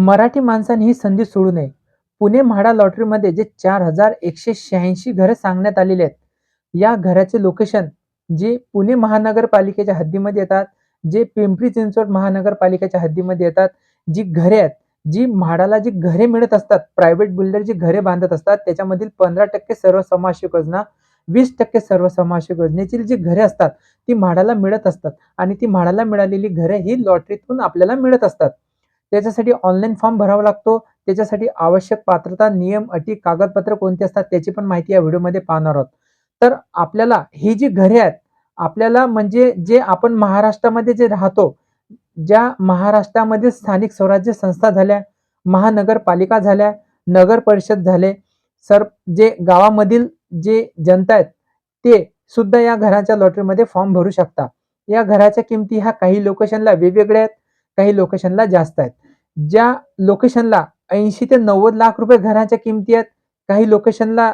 मराठी माणसाने ही संधी सोडू नये. पुणे म्हाडा लॉटरीमध्ये जे चार हजार एकशे शहाऐंशी घरं सांगण्यात आलेली आहेत. या घराचे लोकेशन जे पुणे महानगरपालिकेच्या हद्दीमध्ये येतात, जे पिंपरी चिंचवड महानगरपालिकेच्या हद्दीमध्ये येतात, जी घरे आहेत, जी म्हाडाला जी घरे मिळत असतात, प्रायव्हेट बिल्डर जी घरे बांधत असतात, त्याच्यामधील 15% सर्वसमावेशक योजना, 20% सर्वसमावेशक योजनेतील जी घरे असतात, ती म्हाडाला मिळत असतात आणि ती म्हाडाला मिळालेली घरे ही लॉटरीतून आपल्याला मिळत असतात. त्याच्यासाठी ऑनलाईन फॉर्म भरावा लागतो. त्याच्यासाठी आवश्यक पात्रता, नियम, अटी, कागदपत्र कोणती असतात त्याची पण माहिती या व्हिडिओमध्ये पाहणार आहोत. तर आपल्याला ही जी घरे आहेत, आपल्याला म्हणजे जे आपण महाराष्ट्रामध्ये जे राहतो, ज्या महाराष्ट्रामध्ये स्थानिक स्वराज्य संस्था झाल्या, महानगरपालिका झाल्या, नगर परिषद झाले, सर जे गावामधील जे जनता आहेत, ते सुद्धा या घराच्या लॉटरीमध्ये फॉर्म भरू शकता. या घराच्या किमती ह्या काही लोकेशनला वेगवेगळ्या आहेत, काही लोकेशनला जास्त आहेत. ज्या लोकेशनला 80 ते 90 लाख रुपये घराच्या किमती आहेत, काही लोकेशनला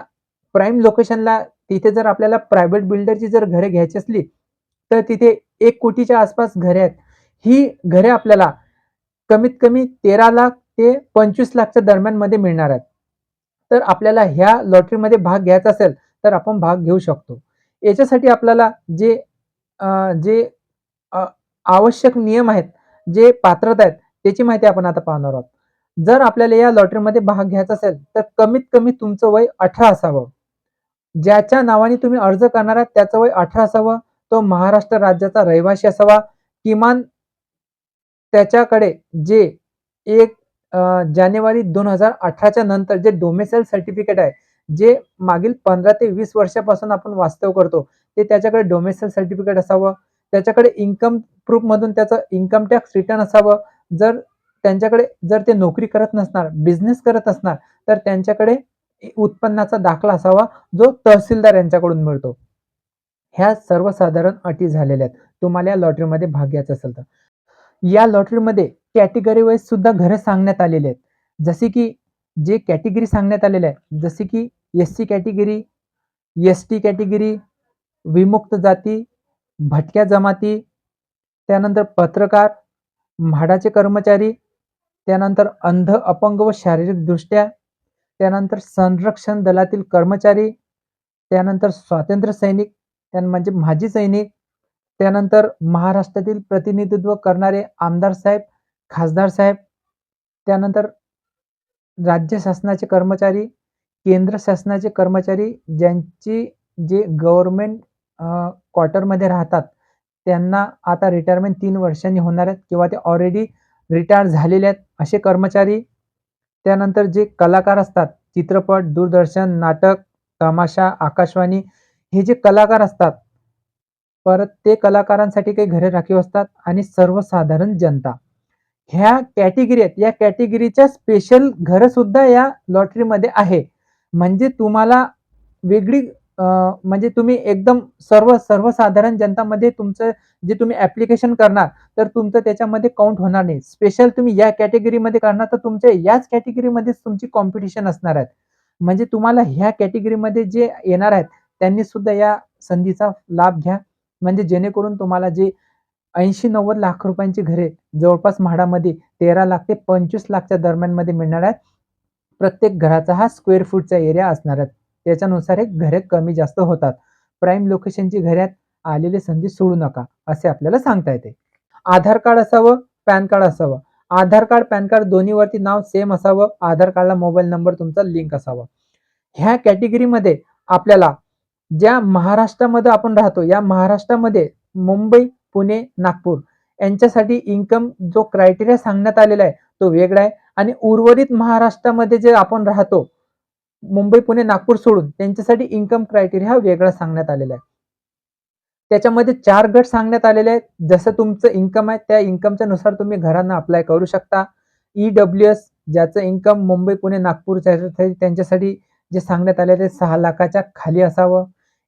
प्राईम लोकेशनला तिथे जर आपल्याला प्रायव्हेट बिल्डरची जर घरे घ्यायची असली, तर तिथे एक कोटीच्या आसपास घरे आहेत. ही घरे आपल्याला कमीत कमी 13 लाख ते 25 लाखच्या दरम्यानमध्ये मिळणार आहेत. तर आपल्याला ह्या लॉटरीमध्ये भाग घ्यायचा असेल, तर आपण भाग घेऊ शकतो. याच्यासाठी आपल्याला जे आ, जे आ, आवश्यक नियम आहेत, जे पात्रता आहेत, त्याची माहिती आपण आता पाहणार आहोत. जर आपल्याला या लॉटरीमध्ये भाग घ्यायचा असेल, तर कमीत कमी तुमचं वय 18 असावं. ज्याच्या नावाने तुम्ही अर्ज करणार आहात त्याचं वय 18 असावं. तो महाराष्ट्र राज्याचा रहिवासी असावा. किमान त्याच्याकडे जे एक जानेवारी दोन हजार अठराच्या नंतर जे डोमेसाईल सर्टिफिकेट आहे, जे मागील 15 ते वीस वर्षापासून आपण वास्तव करतो, ते त्याच्याकडे डोमेसाईल सर्टिफिकेट असावं. त्याच्याकडे इन्कम प्रूफमधून त्याचं इन्कम टॅक्स रिटर्न असावं. जर त्यांच्याकडे जर ते नोकरी करत नसणार, बिझनेस करत असणार, तर त्यांच्याकडे उत्पन्नाचा दाखला असावा, जो तहसीलदार यांच्याकडून मिळतो. ह्या सर्वसाधारण अटी झालेल्या आहेत. तुम्हाला या लॉटरीमध्ये भाग घ्यायचा असेल तर. या लॉटरीमध्ये कॅटेगरी वाईज सुद्धा घरे सांगण्यात आलेली आहेत. जसे की जे कॅटेगरी सांगण्यात आलेले आहेत, जसे की एस-सी कॅटेगरी, एस-टी कॅटेगरी, विमुक्त जाती, भटक्या जमाती, त्यानंतर पत्रकार, म्हाडाचे कर्मचारी, त्यानंतर अंध, अपंग व शारीरिकदृष्ट्या, त्यानंतर संरक्षण दलातील कर्मचारी, त्यानंतर स्वातंत्र्य सैनिक, त्या म्हणजे माजी सैनिक, त्यानंतर महाराष्ट्रातील प्रतिनिधित्व करणारे आमदार साहेब, खासदार साहेब, त्यानंतर राज्य शासनाचे कर्मचारी, केंद्र शासनाचे कर्मचारी, ज्यांची जे गव्हर्मेंट क्वार्टरमध्ये राहतात, त्यांना आता रिटायरमेंट तीन वर्षांनी होणार आहेत किंवा ते ऑलरेडी रिटायर झालेले आहेत, असे कर्मचारी. त्यानंतर जे कलाकार असतात, चित्रपट, दूरदर्शन, नाटक, तमाशा, आकाशवाणी हे जे कलाकार असतात, परत ते कलाकारांसाठी काही घरे राखीव असतात आणि सर्वसाधारण जनता. ह्या कॅटेगरी आहेत. या कॅटेगरीच्या स्पेशल घरं सुद्धा या लॉटरीमध्ये आहे. म्हणजे तुम्हाला वेगळी म्हणजे तुम्ही एकदम सर्व सर्वसाधारण जनतामध्ये तुमचं जे तुम्ही ॲप्लिकेशन करणार, तर तुमचं त्याच्यामध्ये काउंट होणार नाही. स्पेशल तुम्ही या कॅटेगरीमध्ये करणार, तर तुमच्या याच कॅटेगरीमध्येच तुमची कॉम्पिटिशन असणार आहेत म्हणजे तुम्हाला ह्या कॅटेगरीमध्ये जे येणार आहेत, त्यांनी सुद्धा या संधीचा लाभ घ्या. म्हणजे जेणेकरून तुम्हाला जे 80-90 लाख रुपयांची घरे जवळपास म्हाडामध्ये 13 लाख ते 25 लाखच्या दरम्यानमध्ये मिळणार आहेत. प्रत्येक घराचा हा स्क्वेअर फूटचा एरिया असणार आहे. त्याच्यानुसार हे घरे कमी जास्त होतात. प्राईम लोकेशनची घरात आलेली संधी सोडू नका, असे आपल्याला सांगता येते. आधार कार्ड असावं, पॅन कार्ड असावं. आधार कार्ड, पॅन कार्ड दोन्हीवरती नाव सेम असावं. आधार कार्डला मोबाईल नंबर तुमचा लिंक असावा. ह्या कॅटेगरीमध्ये आपल्याला ज्या महाराष्ट्रामध्ये आपण राहतो, या महाराष्ट्रामध्ये मुंबई, पुणे, नागपूर यांच्यासाठी इन्कम जो क्रायटेरिया सांगण्यात आलेला आहे, तो वेगळा आहे आणि उर्वरित महाराष्ट्रामध्ये जे आपण राहतो, मुंबई, पुणे, नागपूर सोडून त्यांच्यासाठी इन्कम क्रायटेरिया हा वेगळा सांगण्यात आलेला आहे. त्याच्यामध्ये चार गट सांगण्यात आलेले आहेत. जसं तुमचं इन्कम आहे, त्या इन्कमच्या नुसार तुम्ही घरांना अप्लाय करू शकता. ई-डब्ल्यू-एस ज्याचं इन्कम मुंबई, पुणे, नागपूर त्यांच्यासाठी जे सांगण्यात आले ते सहा लाखाच्या खाली असावं.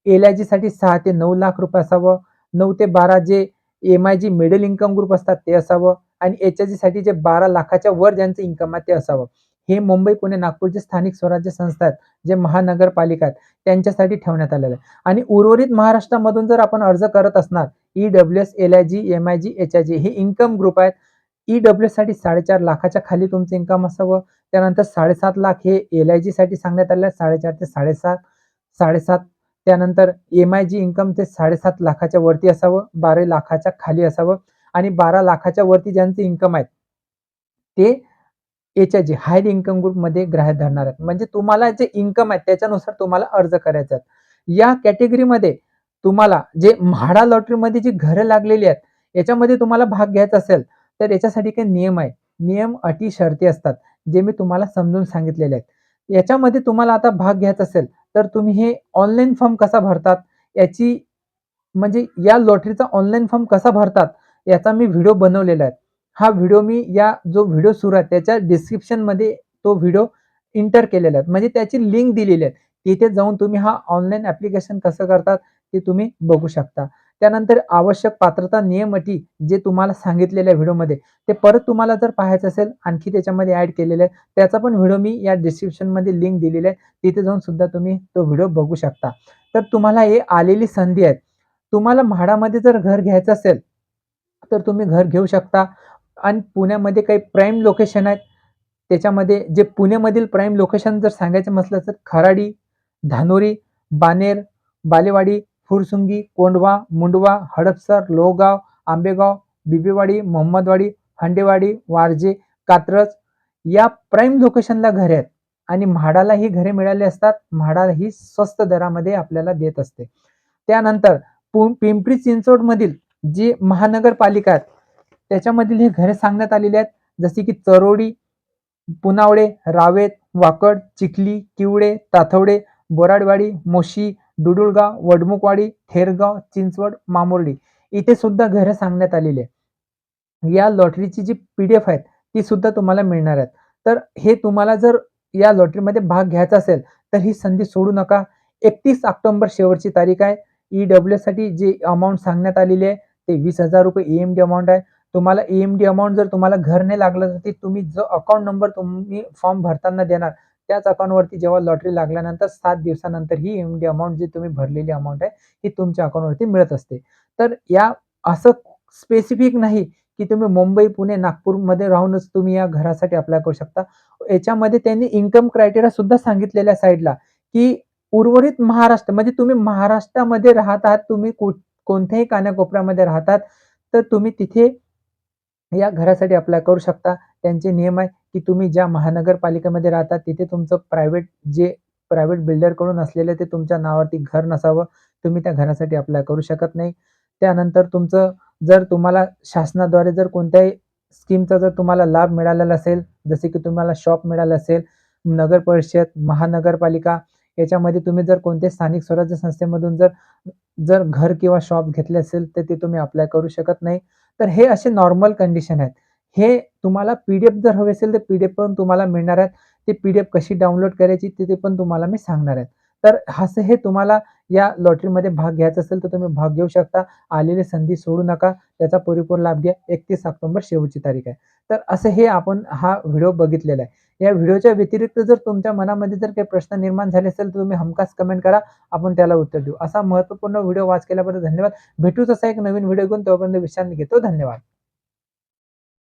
एल-आय-जीसाठी सहा ते नऊ लाख रुपये असावं. नऊ ते 12 जे एम-आय-जी मिडल इन्कम ग्रुप असतात ते असावं आणि एच-आय-जीसाठी जे 12 लाखाच्या वर ज्यांचं इन्कम आहे ते असावं. हे मुंबई, पुणे, नागपूर जे स्थानिक स्वराज्य संस्था आहेत, जे महानगरपालिका आहेत, त्यांच्यासाठी ठेवण्यात आलेलं आहे. आणि उर्वरित महाराष्ट्रामधून जर आपण अर्ज करत असणार, ई-डब्ल्यू-एस, एल-आय-जी, एम-आय-जी, एच-आय-जी हे इन्कम ग्रुप आहेत. ई डब्ल्यू साठी साडेचार लाखाच्या खाली तुमचं इन्कम असावं. त्यानंतर साडेसात लाख हे एल आय जीसाठी सांगण्यात आलं आहे साडेचार ते साडेसात साडेसात. त्यानंतर एम आय जी इन्कम ते साडेसात लाखाच्या वरती असावं बारा लाखाच्या खाली असावं. आणि बारा लाखाच्या वरती ज्यांचे इन्कम आहेत ते H I G higher income ग्रुपमध्ये ग्राहक धरणार आहेत. म्हणजे तुम्हाला जे इन्कम आहे त्याच्यानुसार तुम्हाला अर्ज करायचा आहे या कॅटेगरीमध्ये तुम्हाला जे म्हाडा लॉटरीमध्ये जी घरं लागलेली आहेत याच्यामध्ये तुम्हाला भाग घ्यायचा असेल तर याच्यासाठी काही नियम आहे नियम अटी शर्ती असतात जे मी तुम्हाला समजून सांगितलेले आहेत. याच्यामध्ये तुम्हाला आता भाग घ्यायचा असेल तर तुम्ही हे ऑनलाईन फॉर्म कसा भरतात याची म्हणजे या लॉटरीचा ऑनलाईन फॉर्म कसा भरतात याचा मी व्हिडिओ बनवलेला आहे. हा व्हिडिओ मी या जो व्हिडिओ सुरू आहे त्याच्या डिस्क्रिप्शनमध्ये तो व्हिडिओ इंटर केलेला आहे. म्हणजे त्याची लिंक दिलेली आहे. तिथे जाऊन तुम्ही हा ऑनलाईन ॲप्लिकेशन कसं करतात ते तुम्ही बघू शकता. त्यानंतर आवश्यक पात्रता नियम अटी जे तुम्हाला सांगितलेल्या व्हिडिओमध्ये ते परत तुम्हाला जर पाहायचं असेल आणखी त्याच्यामध्ये ऍड केलेलं आहे त्याचा पण व्हिडिओ मी या डिस्क्रिप्शनमध्ये लिंक दिलेली आहे. तिथे जाऊन सुद्धा तुम्ही तो व्हिडिओ बघू शकता. तर तुम्हाला हे आलेली संधी आहे तुम्हाला म्हाडामध्ये जर घर घ्यायचं असेल तर तुम्ही घर घेऊ शकता. आणि पुण्यामध्ये काही प्राईम लोकेशन आहेत. त्याच्यामध्ये जे पुण्यामधील प्राईम लोकेशन जर सांगायचं म्हटलं तर खराडी धानोरी बानेर बालेवाडी फुरसुंगी कोंडवा मुंडवा हडपसर लोहगाव आंबेगाव बिबीवाडी मोहम्मदवाडी हंडेवाडी वारजे कात्रज या प्राईम लोकेशनला घरे आहेत. आणि म्हाडाला ही घरे मिळाली असतात. म्हाडा ही स्वस्त दरामध्ये आपल्याला देत असते. त्यानंतर पु पिंपरी चिंचवडमधील जी महानगरपालिका आहेत त्याच्यामधील हे घरे सांगण्यात आलेली आहेत. जसे की चरोडी पुनावडे रावेत वाकड चिखली किवडे ताथवडे बोराडवाडी मोशी डुडुळगाव वडमुखवाडी थेरगाव चिंचवड मामुर्डी इथे सुद्धा घरं सांगण्यात आलेली आहे या लॉटरीची जी पी डी एफ आहेत ती सुद्धा तुम्हाला मिळणार आहेत. तर हे तुम्हाला जर या लॉटरीमध्ये भाग घ्यायचा असेल तर ही संधी सोडू नका. एकतीस ऑक्टोबर शेवटची तारीख आहे. ई डब्ल्यू साठी जी अमाऊंट सांगण्यात आलेली आहे ते वीस हजार रुपये ई एम डी अमाऊंट आहे. तुम्हाला ई एम डी अमाऊंट जर तुम्हाला घर नाही लागलं तर ती तुम्ही जो अकाउंट नंबर तुम्ही फॉर्म भरताना देणार त्याच अकाउंटवरती जेव्हा लॉटरी लागल्यानंतर सात दिवसानंतर ही एम डी अमाऊंट जी तुम्ही भरलेली अमाऊंट आहे ही तुमच्या अकाउंटवरती मिळत असते. तर या असं स्पेसिफिक नाही की तुम्ही मुंबई पुणे नागपूरमध्ये राहूनच तुम्ही या घरासाठी अप्लाय करू शकता. याच्यामध्ये त्यांनी इन्कम क्रायटेरिया सुद्धा सांगितलेल्या साईडला की उर्वरित महाराष्ट्र म्हणजे तुम्ही महाराष्ट्रामध्ये राहत आहात तुम्ही कोणत्याही कानाकोपऱ्यामध्ये राहतात तर तुम्ही तिथे या घरासाठी अप्लाय करू शकता. त्यांचे नियम आहे की तुम्ही ज्या महानगरपालिकेमध्ये राहता तिथे तुमचं प्रायव्हेट जे प्रायव्हेट बिल्डरकडून असलेलं ते तुमच्या नावावरती घर नसावं. तुम्ही त्या घरासाठी अप्लाय करू शकत नाही. त्यानंतर तुमचं जर तुम्हाला शासनाद्वारे जर कोणत्याही स्कीमचा जर तुम्हाला लाभ मिळालेला असेल जसे की तुम्हाला शॉप मिळालं असेल नगर परिषद महानगरपालिका याच्यामध्ये तुम्ही जर कोणत्या स्थानिक स्वराज्य संस्थेमधून जर जर घर किंवा शॉप घेतले असेल तर ते तुम्ही अप्लाय करू शकत नाही. तर हे असे नॉर्मल कंडिशन आहेत. हे तुम्हाला पी डी एफ जर हवे असेल तर पी डी एफ पण तुम्हाला मिळणार आहेत. ते पी डी एफ कशी डाउनलोड करायची ते पण तुम्हाला मी सांगणार आहे तर असं हे तुम्हाला या लॉटरीमध्ये भाग घ्यायचा असेल तर तुम्ही भाग घेऊ शकता. आलेली संधी सोडू नका. त्याचा परिपूर्ण लाभ घ्या. एकतीस ऑक्टोबर शेवटची तारीख आहे. तर असं हे आपण हा व्हिडिओ बघितलेला आहे. या व्हिडिओच्या व्यतिरिक्त जर तुमच्या मनामध्ये जर काही प्रश्न निर्माण झाले असेल तर तुम्ही हमखास कमेंट करा. आपण त्याला उत्तर देऊ. असा महत्त्वपूर्ण व्हिडिओ वाच केल्याबद्दल धन्यवाद. भेटूच असा एक नवीन व्हिडिओ घेऊन तोपर्यंत विश्रांती घेतो. धन्यवाद.